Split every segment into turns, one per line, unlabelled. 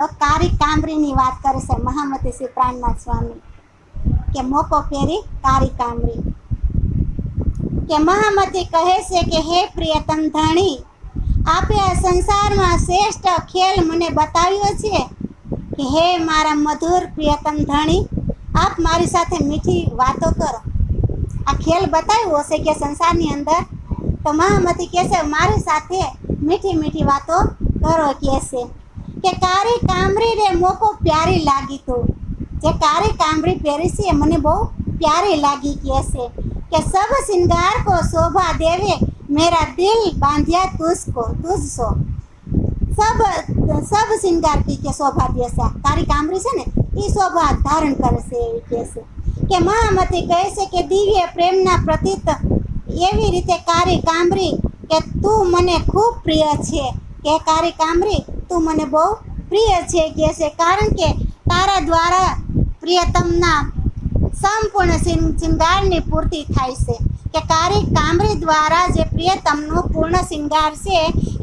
કારી કામરીની વાત કરે છે મહામતી શ્રી પ્રાણનાથ સ્વામી કે મોકો ફેરી કારી કામરી કે મહામતી કહે છે કે, હે પ્રિયતમ ધણી, આપે આ સંસારમાં શ્રેષ્ઠ ખેલ મને બતાવ્યો છે કે, હે મારા મધુર પ્રિયતમ ધણી, આપ મારી સાથે મીઠી વાતો કરો. આ ખેલ બતાવ્યો હશે કે સંસારની અંદર તો મહામતી કહે છે, મારી સાથે મીઠી મીઠી વાતો કરો, કહે છે. કે કારી કામરી રે મોકો પ્યારી લાગી તો. જે કારી કામરી પહેરી છે, મને બહુ પ્યારી લાગી કે છે કે સબ સિંગાર કો શોભા દેવે, મેરા દિલ બાંધ્યા તુઝકો તુઝસો સબ સબ સિંગાર કી કે શોભા દે છે તારી કામરી છે ને, એ શોભા ધારણ કરે છે એવી કહે છે કે મહામતી કહે છે કે દિવ્ય પ્રેમના પ્રતીત એવી રીતે કારી કામરી કે તું મને ખૂબ પ્રિય છે. કે કારી કામરી તું મને બહુ પ્રિય છે કહે છે, કારણ કે તારા દ્વારા પ્રિયતમના સંપૂર્ણ શિંગારની પૂર્તિ થાય છે. કે કારી કામરી દ્વારા જે પ્રિયતમનો પૂર્ણ શિંગાર છે,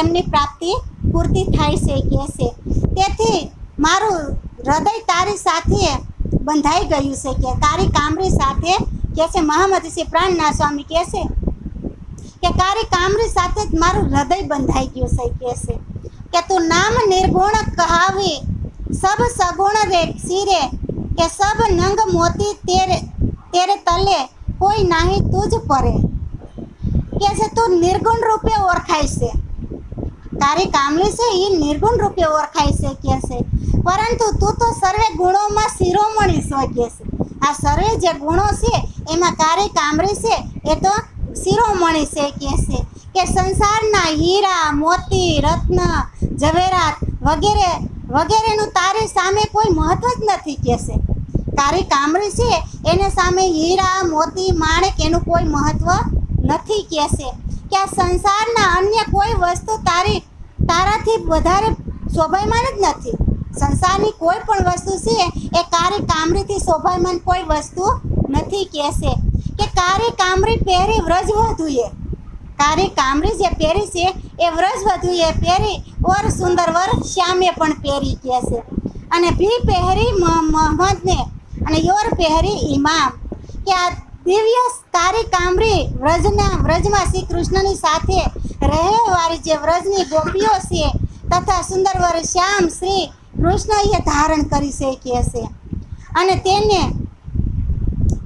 એમની પ્રાપ્તિ પૂર્તિ થાય છે કહે છે. તેથી મારું હૃદય તારી સાથે બંધાઈ ગયું છે કે તારી કામરી સાથે કહે છે, મહામતી શ્રી પ્રાણના સ્વામી કહે છે. કે કારી કામરી સાથે જ મારું હૃદય બંધાઈ ગયું છે કહે છે. કે તું નામ નિર્ગુણ કહાવી, સબ સગુણ રે, સિરે, કે સબ નંગ મોતી તેરે તેરે તલે, કોઈ નાહી તુજ પરે. કે છે તું નિર્ગુણ રૂપે ઓળખાય છે. તારી કામલી છે એ નિર્ગુણ રૂપે ઓળખાય છે કે છે. પરંતુ તું તો સર્વે ગુણોમાં શિરોમણી કે છે. આ સર્વે જે ગુણો છે, એમાં કારી કામરી છે, એ તો શિરોમણી છે કે છે. કે સંસારના હીરા, મોતી, રત્ન ઝવેરાત વગેરે, વગેરેનું તારી સામે કોઈ મહત્વ જ નથી કહેશે. તારી કામરી છે, એને સામે હીરા, મોતી, માણેક એનું કોઈ મહત્વ નથી કહેશે. કે આ સંસારના અન્ય કોઈ વસ્તુ તારી, તારાથી વધારે શોભાયમાન જ નથી. સંસારની કોઈ પણ વસ્તુ છે, એ કારી કામરીથી શોભાયમાન કોઈ વસ્તુ નથી કહેશે. કે કારી કામરી પહેરી વ્રજવધુએ કારી કામરી જે પહેરી છે, એ વ્રજવધુએ પહેરી, ઓર સુંદર વર શ્યામે પણ પહેરી કહે છે. અને ભી પહેરી મ- મહંમદને અને યોર પહેરી ઇમામ કે આ દિવ્ય કારી કામરી વ્રજના, વ્રજમાં શ્રી કૃષ્ણની સાથે રહેવાળી જે વ્રજની ગોપીઓ છે, તથા સુંદર વર શ્યામ શ્રી કૃષ્ણએ ધારણ કરી છે કહે છે. અને તેને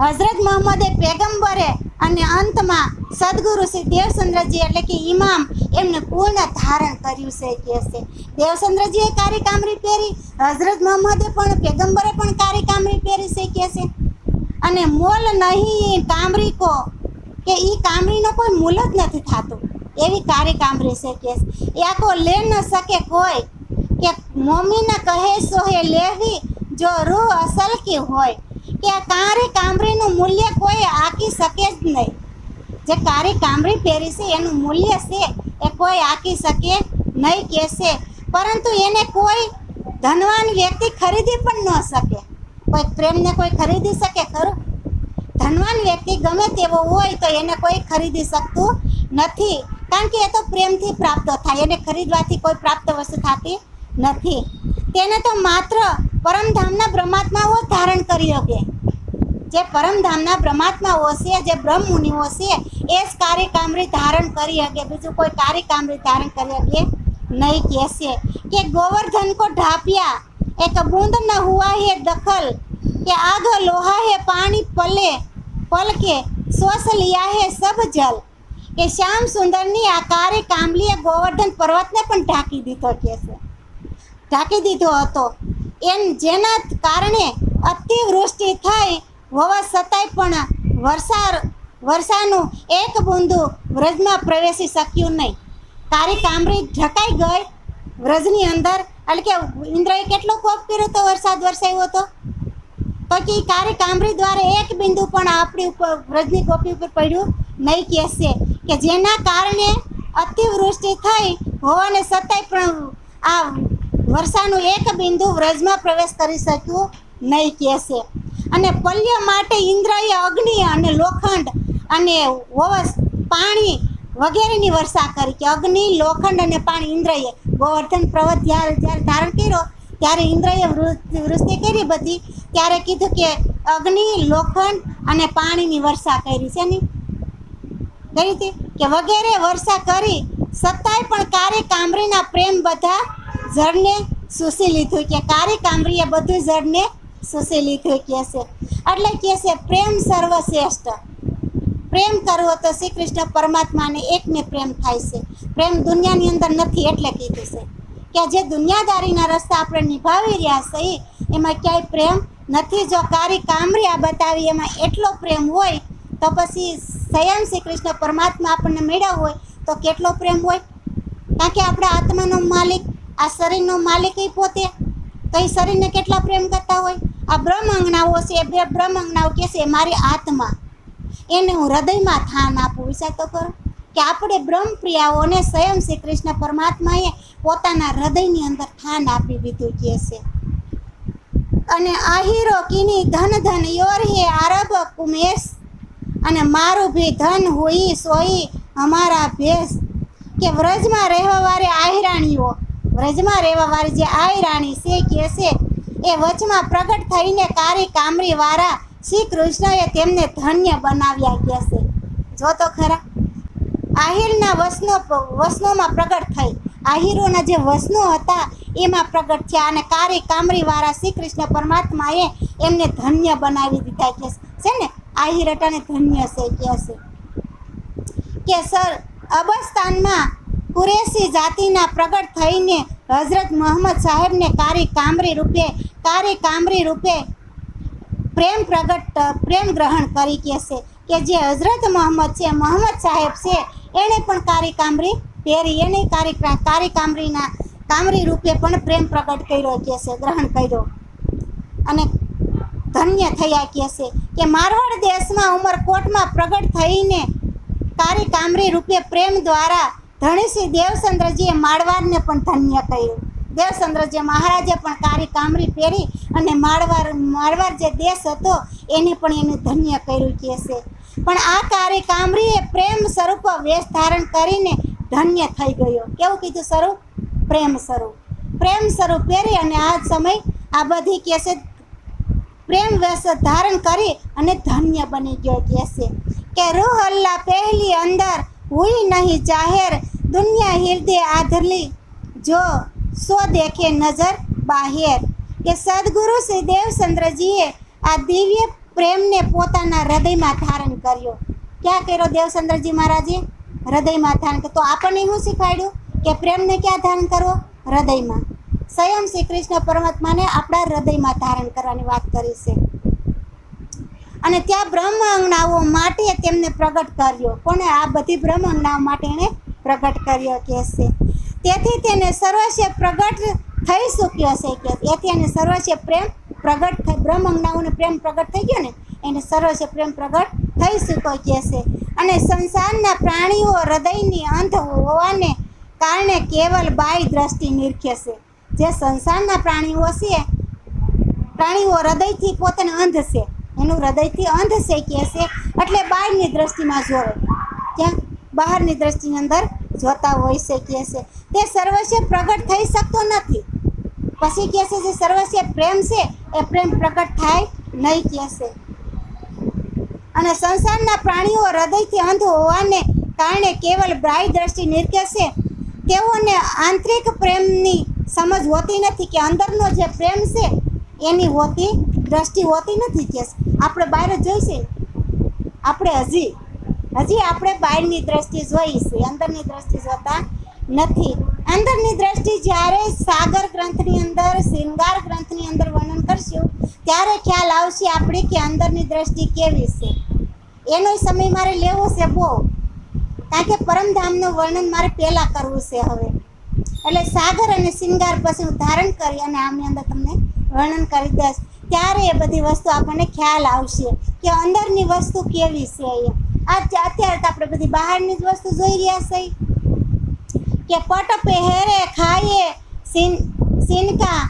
હઝરત મોહમ્મદે પેગંબરે અને અંતમાં સદગુરુ શ્રી દેવચંદ્રજી એટલે કે ઇમામ એમને પૂર્ણ ધારણ કર્યું છે કે છે. દેવચંદ્રજીએ કારી કામરી પહેરી, હઝરત મોહમ્મદે પણ, પેગંબરે પણ કારી કામરી પહેરી છે કે છે. અને મોલ નહીં, કામરી કો. કે એ કામરીનો કોઈ મૂલ જ નથી થતું. એવી કારી કામરી છે કે એ આખો લે ન શકે કોઈ. કે મમ્મીને કહે સોહે લેવી જો રૂહ અસલ કી હોય. કે કારી કામરીનું મૂલ્ય કોઈ આકી શકે જ નહીં. જે કારી કામરી પહેરી છે, એનું મૂલ્ય છે, એ કોઈ આંકી શકે નહીં કહેશે પરંતુ એને કોઈ ધનવાન વ્યક્તિ ખરીદી પણ ન શકે. કોઈ પ્રેમને કોઈ ખરીદી શકે, ખરું? ધનવાન વ્યક્તિ ગમે તેવો હોય તો એને કોઈ ખરીદી શકતું નથી. કારણ કે એ તો પ્રેમથી પ્રાપ્ત થાય. એને ખરીદવાથી કોઈ પ્રાપ્ત વસ્તુ થતી નથી. તેને તો માત્ર પરમધામના બ્રહ્માત્માઓ ધારણ કરી શકે. જે પરમધામના બ્રહ્માત્માઓ છે, જે બ્રહ્મ મુનિઓ છે એ જ કામરી ધારણ કરી શકે, બીજું કોઈ કામરી ધારણ કરી શકે નહીં કહેશે. કે ગોવર્ધન કો ઢાપિયા, એક બૂંદ ન હુઆ હે દખલ, કે આગ લોહા હે પાણી પલે, પલકે સોસ લિયા હે સબ જલ. કે શ્યામ સુંદરની આ કારી કામલીએ ગોવર્ધન પર્વતને પણ ઢાંકી દીધો કે છે ઢાંકી દીધો હતો. એમ જેના કારણે અતિવૃષ્ટિ થઈ હોવા છતાંય પણ વર્ષા વર્ષાનું એક બુંદુ વ્રજમાં પ્રવેશી શક્યું નહીં. તારી કામરી ઢકાઈ ગઈ વ્રજની અંદર. એટલે કે ઇન્દ્રએ કેટલો કોપ કર્યો તો વરસાદ વરસાવ્યો હતો કે કારી કામરી દ્વારા એક બિંદુ પણ આપણી ઉપર વ્રજની ગોપી ઉપર પડ્યું નહીં કહેશે કે જેના કારણે અતિવૃષ્ટિ થઈ હોવાને છતાંય પણ આ વર્ષાનું એક બિંદુ વ્રજમાં પ્રવેશ કરી શક્યું નહીં કહેશે. અને પલ્ય માટે ઇન્દ્રએ અગ્નિ અને લોખંડ અને હોવસ પાણી વગેરેની વર્ષા કરી કે અગ્નિ, લોખંડ અને પાણી ઇન્દ્રએ ગોવર્ધન પર્વત જ્યારે જ્યારે ધારણ કર્યો, ત્યારે ઇન્દ્રએ વૃષ્ટિ કરી બધી. ત્યારે કીધું કે અગ્નિ, લોખંડ અને પાણીની વર્ષા કરી છે ની કઈ હતી કે વગેરે વર્ષા કરી સત્તાય પણ કારી કામરીના પ્રેમ બધા જળને શોષી લીધું કે કારી કામરીએ બધું જળને શોષી લીધું કહે છે. એટલે કહે છે, પ્રેમ સર્વશ્રેષ્ઠ. પ્રેમ કરવો તો શ્રી કૃષ્ણ પરમાત્માને એકને પ્રેમ થાય છે. પ્રેમ દુનિયાની અંદર નથી એટલે કીધું છે કે જે દુનિયાદારીના રસ્તા આપણે નિભાવી રહ્યા છીએ એમાં ક્યાંય પ્રેમ નથી. જો કારી કામરી આ બતાવી એમાં એટલો પ્રેમ હોય, તો પછી સ્વયં શ્રી કૃષ્ણ પરમાત્મા આપણને મેળવ્યો હોય તો કેટલો પ્રેમ હોય? કારણ કે આપણા આત્માનો માલિક, આ શરીરનો માલિક એ પોતે. તો એ શરીરને કેટલા પ્રેમ કરતા હોય? આ બ્રહ્મ અંગનાઓ છે, એ બે બ્રહ્મ અંગનાઓ કે છે મારી આત્મા. એને હું હૃદયમાં થાન આપું, વિચાર તો કરો કે આપણે બ્રહ્મપ્રિયાઓને સ્વયં શ્રી કૃષ્ણ પરમાત્માએ પોતાના હૃદયની અંદર થાન આપી દીધું કે છે. અને આહીરો કિની ધન ધન યોર હે આરબ કુમેશ અને મારું ભી ધન હોઈ સોઈ અમારા ભેસ. કે વ્રજમાં રહેવા વાળી આહિરાણીઓ, વ્રજમાં રહેવા વાળી જે આહિરાણી છે કે છે, એ વચમાં પ્રગટ થઈને કારી કામરી વાળા શ્રી કૃષ્ણએ તેમને ધન્ય બનાવ્યા છે. જો તો ખરા. આહિરના વસનો વસનોમાં પ્રગટ થઈ. આહિરોના જે વસનો હતા, એમાં પ્રગટ થયા અને કારી કામરીવાળા શ્રી કૃષ્ણ પરમાત્માએ એમને ધન્ય બનાવી દીધા કે છે ને? આહિરટાને ધન્ય છે કે છે. કે સર, અબસ્તાનમાં કુરેશી જાતિના પ્રગટ થઈને હઝરત મોહમ્મદ સાહેબને કારી કામરી રૂપે, કારી કામરી રૂપે પ્રેમ પ્રગટ, પ્રેમ ગ્રહણ કરી કે છે કે જે હઝરત મોહમ્મદ છે, મોહમ્મદ સાહેબ છે એણે પણ કારી કામરી પહેરી, એને કારી કારી કામરીના, કામરી રૂપે પણ પ્રેમ પ્રગટ કર્યો કે છે ગ્રહણ કર્યો. અને ધન્ય થયા કે છે કે મારવાડ દેશમાં ઉમરકોટમાં પ્રગટ થઈને કારી કામરી રૂપે પ્રેમ દ્વારા ધણીસિંહ દેવચંદ્રજીએ માળવાડને પણ ધન્ય કર્યું. દેવચંદ્રજી મહારાજે પણ કારી કામરી પહેરી અને માળવાર માળવાર જે દેશ હતો, એને પણ એને ધન્ય કર્યું કે છે. પણ આ કારી કામરીએ પ્રેમ સ્વરૂપ વેશ ધારણ કરીને ધન્ય થઈ ગયો. કેવું કીધું સ્વરૂપ? પ્રેમ સ્વરૂપ. પ્રેમ સ્વરૂપ પહેરી અને આ સમય આ બધી કેસે પ્રેમ વેશ ધારણ કરી અને ધન્ય બની ગયો કે છે. કે રૂહ અલ્લાહ પહેલી અંદર હુઈ નહીં જાહેર, દુનિયા હિરદે આધરલી જો સો દેખે નજર બાહેર. કે સદગુરુ શ્રી દેવચંદ્રજીએ આ દિવ્ય પ્રેમને પોતાના હૃદયમાં ધારણ કર્યો. ક્યાં કર્યો દેવચંદ્રજી મહારાજે? હૃદયમાં ધારણ તો આપણને શું શીખવાડ્યું? કે પ્રેમને ક્યાં ધારણ કરવો? હૃદયમાં. સ્વયં શ્રી કૃષ્ણ પરમાત્માને આપણા હૃદયમાં ધારણ કરવાની વાત કરી છે. અને ત્યાં બ્રહ્મ અંગનાઓ માટે તેમને પ્રગટ કર્યો. કોને આ બધી બ્રહ્મ અંગનાઓ માટે એણે પ્રગટ કર્યો કે છે. તેથી તેને સર્વસ્વ પ્રગટ થઈ ચૂક્યો છે. કે એથી એને સર્વસ્વ પ્રેમ પ્રગટ થઈ બ્રહ્મજ્ઞાઓને પ્રેમ પ્રગટ થઈ ગયો ને, એને સર્વસ્વ પ્રેમ પ્રગટ થઈ ચૂક્યો કે છે. અને સંસારના પ્રાણીઓ હૃદયની અંધ હોવાને કારણે કેવલ બાહ્ય દ્રષ્ટિ નિરખે છે. જે સંસારના પ્રાણીઓ છે, પ્રાણીઓ હૃદયથી પોતાને અંધ છે. એનું હૃદયથી અંધ છે કે છે, એટલે બહારની દ્રષ્ટિમાં જોવે ક્યાં? બહારની દ્રષ્ટિની અંદર જોતા હોય છે કે છે, તે સર્વસ્ય પ્રગટ થઈ શકતો નથી. પછી કહે છે, જે સર્વસ્ય પ્રેમ છે, એ પ્રેમ પ્રગટ થાય નહીં, કહે છે. અને સંસારના પ્રાણીઓ હૃદયથી અંધ હોવાને કારણે કેવલ બાહ્ય દ્રષ્ટિ નિરખે છે. તેઓને આંતરિક પ્રેમની સમજ હોતી નથી કે અંદરનો જે પ્રેમ છે, એની હોતી દ્રષ્ટિ હોતી નથી કે આપણે બહાર જોઈશે આપણે હજી હજી આપણે બહારની દ્રષ્ટિ જોઈ છે, અંદરની દ્રષ્ટિ જોતા નથી. અંદરની દ્રષ્ટિ જ્યારે સાગર ગ્રંથની અંદર, શૃંગાર ગ્રંથની અંદર વર્ણન કરશું, ત્યારે ખ્યાલ આવશે આપણે કે અંદરની દ્રષ્ટિ કેવી છે. એનો સમય મારે લેવો છે બહુ, કારણ કે પરમધામનું વર્ણન મારે પહેલાં કરવું છે હવે. એટલે સાગર અને શિંગાર પછી હું ધારણ કરી અને આમની અંદર તમને વર્ણન કરી દઈશ. ત્યારે એ બધી વસ્તુ આપણને ખ્યાલ આવશે કે અંદરની વસ્તુ કેવી છે એ અત્યારે તો આપણે બધી બહારની જ વસ્તુ જોઈ રહ્યા છીએ કે પટ પહેરે ખાઈએ, સિન, સિનકા,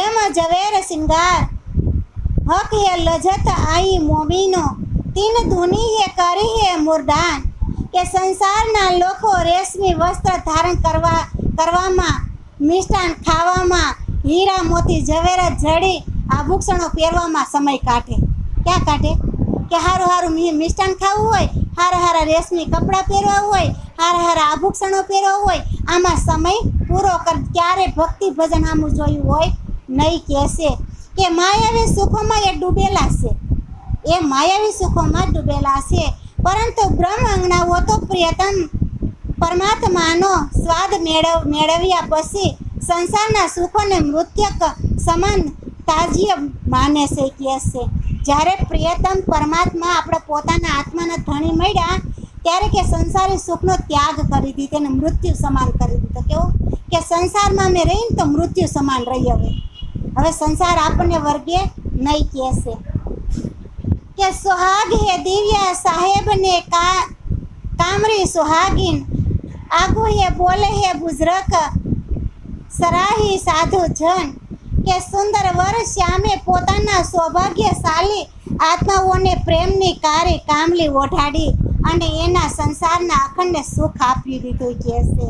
એમ ઝવેર સિંગાર. હક હે લજત આઈ મોમીનો, તીન ધુની હે કરી હે મુરદાન. કે સંસારના લોકો રેશમી વસ્ત્ર ધારણ કરવા, કરવામાં, મિષ્ટાન ખાવામાં, હીરા મોતી ઝવેરાત જડી આભૂષણો પહેરવામાં સમય કાઢે. ક્યાં કાઢે? કે હારું હારું મી- મિષ્ટાન ખાવું હોય, હારા હારા રેશમી કપડાં પહેરવા હોય, હારા હારા આભૂષણો પહેરવા હોય, આમાં સમય પૂરો કર, ક્યારે ભક્તિ ભજન આમું જોયું હોય, નહીં કહેશે. કે માયાવી સુખોમાં એ ડૂબેલા છે. એ માયાવી સુખોમાં ડૂબેલા છે. પરંતુ બ્રહ્મ અંગનાઓ તો પ્રિયતમ પરમાત્માનો સ્વાદ મેળવ, મેળવ્યા પછી સંસારના સુખોને મૃત્યક સમાન તાજીય માને છે, કહે છે. જ્યારે પ્રિયતમ પરમાત્મા આપણા પોતાના આત્માના ધણી મળ્યા, ત્યારે કે સંસારી સુખનો ત્યાગ કરી દીધો અને મૃત્યુ સમાન કરી દીધો. કેવું? કે સંસારમાં અમે રહીને તો મૃત્યુ સમાન રહી હવે. હવે સંસાર આપણને વર્ગે નહીં કહેશે. કે સુહાગ હે દિવ્ય સાહેબને કા, કામરી સુહાગીન. આગુ હે બોલે હે બુઝરક સરાહી સાધુ જન. કે સુંદર વર શ્યામે પોતાના સૌભાગ્યશાળી આત્માઓને પ્રેમની કારી કામલી ઓઢાડી અને એના સંસારના અખંડ સુખ આપી દીધું કે છે.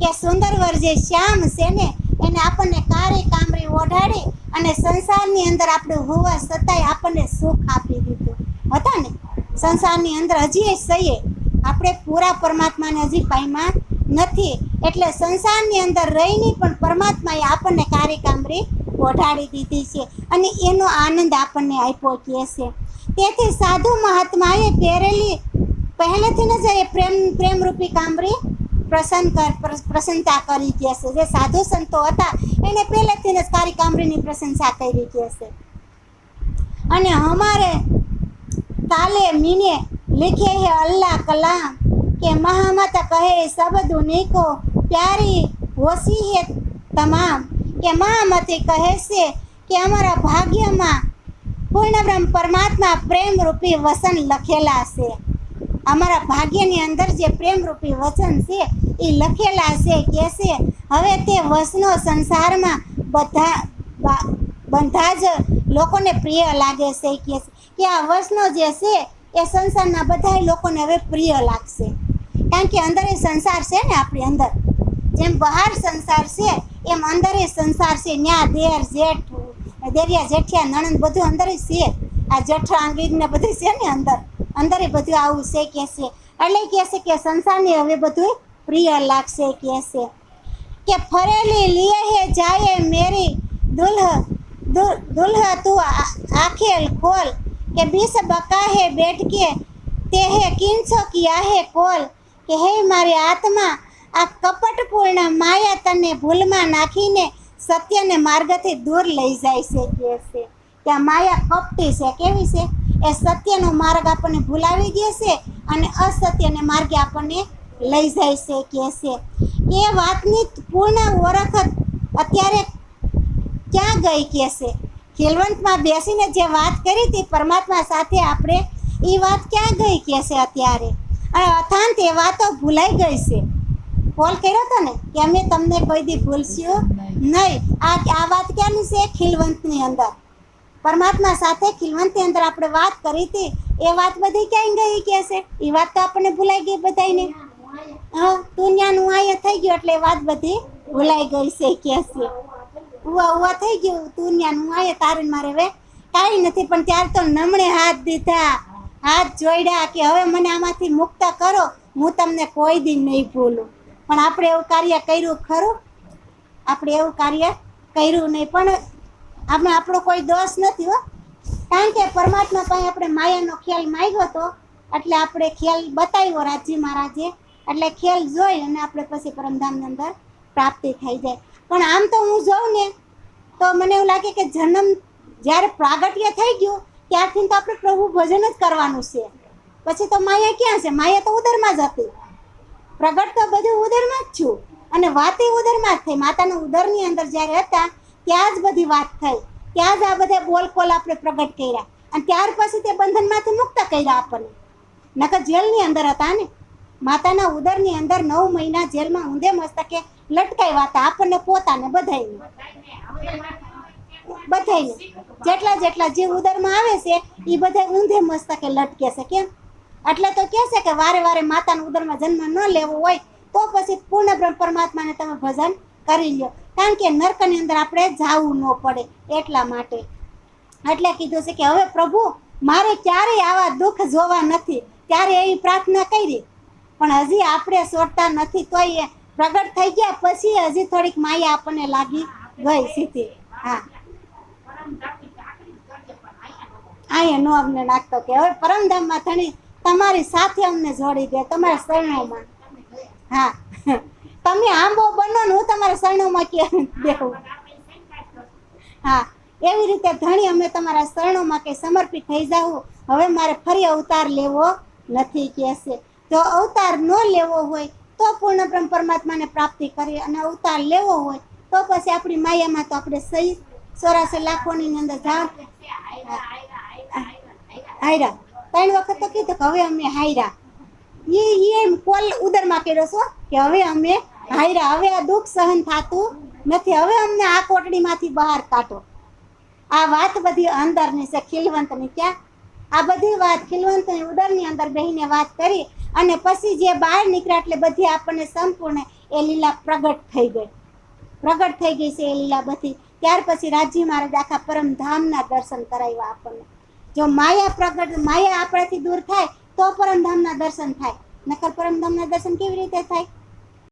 કે સુંદર વર જે શ્યામ છે ને એને આપણને કારે કામરી ઓઢાડી અને સંસારની અંદર આપણે હોવા છતાંય આપણને સુખ આપી દીધું. હતા ને સંસારની અંદર હજી સહીએ. આપણે પૂરા પરમાત્માને હજી પામ્યા નથી. એટલે સંસારની અંદર રહીને પણ પરમાત્માએ આપણને કાર્યકામરી ઓઢાડી દીધી છે અને એનો આનંદ આપણને આપ્યો કહે છે. તેથી સાધુ મહાત્માએ પહેરેલી, પહેલેથી જ એ પ્રેમ, પ્રેમરૂપી કામરી પ્રસન્ન કર પ્રશંસા કરી છે. જે સાધુ સંતો હતા, એને પહેલેથી જ કારી કામરીની પ્રશંસા કરી છે. અને અમારે કાલે મીને લીખે હે અલ્લાહ કલામ कलाम કે મહામાતા કહે સબ દુનિકો પ્યારી હોશી હે તમામ કે મહામતી કહે છે કે અમારા ભાગ્યમાં પૂર્ણ બ્રહ્મ પરમાત્મા પ્રેમ રૂપી વસન લખેલા છે અમારા ભાગ્યની અંદર જે પ્રેમ રૂપી વચન છે એ લખેલા છે કે છે હવે તે વસનો સંસારમાં બધા બા- બધા જ લોકોને પ્રિય લાગે છે કે છે કે આ વસનો જે છે એ સંસારના બધા લોકોને હવે પ્રિય લાગશે કારણ કે અંદર એ સંસાર છે ને આપણી અંદર. જેમ બહાર સંસાર છે, એમ અંદર એ સંસાર છે. ન્યા, દેર, જેઠ, દેરિયા, જેઠિયા, નણંદ બધું અંદર જ છે. આ જઠરાંગીર ને બધું છે ને અંદર. અંદર એ બધું આવું છે, કે છે. એટલે કહે છે કે સંસારને હવે બધું પ્રિય લાગશે, કે છે. કે ફરેલી લીએ હે જાય મેરી દુલ્હ દુલ્હ તું આખેલ ખોલ. કે બીસ બકા હે બેઠ કે તે હે કિંચો કિયા હે કોલ. કે હે મારી આત્મા, આ કપટપૂર્ણ માયા તને ભૂલમાં નાખીને સત્યને માર્ગથી દૂર લઈ જાય છે કે છે. કે માયા કપટી છે, કેવી છે? એ સત્યનો માર્ગ આપણને ભૂલાવી દે છે અને અસત્યને માર્ગે આપણને લઈ જાય છે કે છે. એ વાતની પૂર્ણ ઓળખ અત્યારે ક્યાં ગઈ કે છે? ખેલવંતમાં બેસીને જે વાત કરી હતી પરમાત્મા સાથે, આપણે એ વાત ક્યાં ગઈ કે છે અત્યારે? અને અથાંત એ વાતો ભૂલાઈ ગઈ છે. કોલ કર્યો હતો ને કે અમે તમને કોઈ દી ભૂલશું નહીં. આ આ વાત ક્યાંની છે? ખીલવંતની અંદર. પરમાત્મા સાથે ખીલવંતની અંદર આપણે વાત કરી હતી. એ વાત બધી ક્યાંય ગઈ કે છે? એ વાત તો આપણને ભૂલાઈ ગઈ બધાને હા તું ન્યાનું આયા થઈ ગયું એટલે વાત બધી ભૂલાઈ ગઈ છે કે છે. ઉવા ઉવા થઈ ગયું. તું ન્યાનું આયા તારે મારે હવે કાંઈ નથી, પણ ત્યારે તો નમણે હાથ દીધા. હાથ જોડ્યા કે હવે મને આમાંથી મુક્ત કરો, હું તમને કોઈ દિન નહીં ભૂલું. પણ આપણે એવું કાર્ય કર્યું ખરું? આપણે એવું કાર્ય કર્યું નહીં, પણ આપણે આપણો કોઈ દોષ નથી હો. કારણ કે પરમાત્મા પાસે આપણે માયાનો ખ્યાલ માગ્યો હતો એટલે આપણે ખ્યાલ બતાવ્યો રાજી મહારાજે. એટલે ખ્યાલ જોઈ અને આપણે પછી પરમધામની અંદર પ્રાપ્તિ થઈ જાય. પણ આમ તો હું જોઉં ને, તો મને એવું લાગે કે જન્મ જ્યારે પ્રાગટ્ય થઈ ગયું ત્યારથી તો આપણે પ્રભુ ભજન જ કરવાનું છે. પછી તો માયા ક્યાં છે? માયા તો ઉદરમાં જ હતી. પ્રગટ તો બધું ઉદરમાં જ છું. અને વાત એ ઉદરમાં જ થઈ. માતાના ઉદરની અંદર જ્યારે હતા, ત્યાં જ બધી વાત થઈ. ત્યાં જ આ બધા બોલ કોલ આપણે પ્રગટ કર્યા. અને ત્યાર પછી તે બંધનમાંથી મુક્ત કર્યા આપણને. નકર જેલની અંદર હતા ને? માતાના ઉદરની અંદર નવ મહિના જેલમાં ઊંધે મસ્તકે લટકાવ્યા હતા. આપણને પોતાને બધાયને. બધાયને. જેટલા જેટલા જે ઉદરમાં આવે છે એ બધા ઊંધે મસ્તકે લટકે છે કેમ? એટલે તો કહે છે કે વારે વારે માતાના ઉદરમાં જન્મ ન લેવો હોય, તો પછી પૂર્ણ બ્રહ્મ પરમાત્માને તમે ભજન કરી લ્યો. કારણ કે નર્કની અંદર આપણે જવું ન પડે એટલા માટે. એટલે કીધું છે કે હવે પ્રભુ, મારે ક્યારેય આવા દુઃખ જોવા નથી. ત્યારે એવી પ્રાર્થના કરી. પણ હજી આપણે સોટતા નથી, તોય એ પ્રગટ થઈ ગયા, પછી હજી થોડીક માયા આપણને લાગી ગઈ સીધી. હા. અહીંયા નો અમને નાખતો કે હવે પરમધામમાં ધણી તમારી સાથે અમને જોડી દે, તમારા શરણોમાં. હા. તમે આંબો બનો ને હું તમારા શરણોમાં કે દેવું હા. એવી રીતે ધણી અમે તમારા શરણોમાં કે સમર્પિત થઈ જાઉં હવે મારે ફરી અવતાર લેવો નથી કહેશે. જો અવતાર ન લેવો હોય તો પૂર્ણ બ્રહ્મ પરમાત્માને પ્રાપ્તિ કરી અને અવતાર લેવો હોય તો પછી આપણી માયામાં તો આપણે સહી, ચોરાસી લાખોની અંદર જાણ. હાયરા. ત્રણ વખત તો કીધું કે હવે અમે હાયરા. એ એમ કોલ ઉદરમાં કર્યો છો કે હવે અમે હાયરા. હવે આ દુઃખ સહન થતું નથી. હવે અમને આ કોટડીમાંથી બહાર કાઢો. આ વાત બધી અંદરની છે, ખીલવંતની. ક્યાં? આ બધી વાત ખીલવંતની ઉદરની અંદર બેહીને વાત કરી અને પછી જે બહાર નીકળ્યા એટલે બધી આપણને સંપૂર્ણ એ લીલા પ્રગટ થઈ ગઈ. પ્રગટ થઈ ગઈ છે એ લીલા બધી. ત્યાર પછી રાજી મહારાજ આખા પરમધામના દર્શન કરાવ્યા આપણને. જો માયા પ્રગટ, માયા આપણાથી દૂર થાય, તો પરમધામના દર્શન થાય. નકર પરમધામના દર્શન કેવી રીતે થાય?